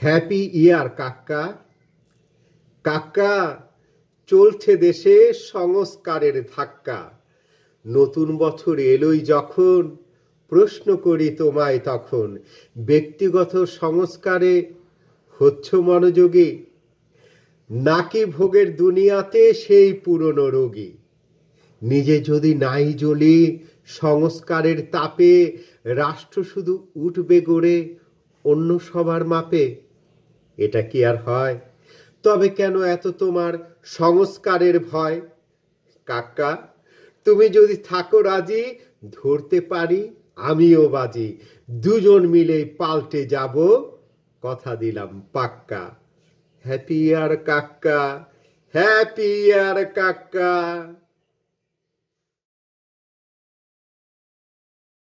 Happy ইয়ার, Kaká. Kaká, চলছে দেশে সংস্কারের ধাক্কা। নতুন বছর এলোই যখন, প্রশ্ন করি তোমায় তখন, ব্যক্তিগত সংস্কারে হচ্ছ মনোযোগী? নাকি ভোগের দুনিয়াতে সেই পুরনো রোগী? নিজে যদি নাই জ্বলি সংস্কারের তাপে, রাষ্ট্র শুধু উঠবে গড়ে, অন্য সবার মাপে? এটা কি আর হয়? তবে কেন এত তোমার সংস্কারের ভয়? কাকা, তুমি যদি থাকো রাজি, ধরতে পারি, আমিও বাজি। দুজন মিলে পাল্টে যাব। কথা দিলাম পাক্কা। হ্যাপি আর কাক্কা হ্যাপি আর কাক্কা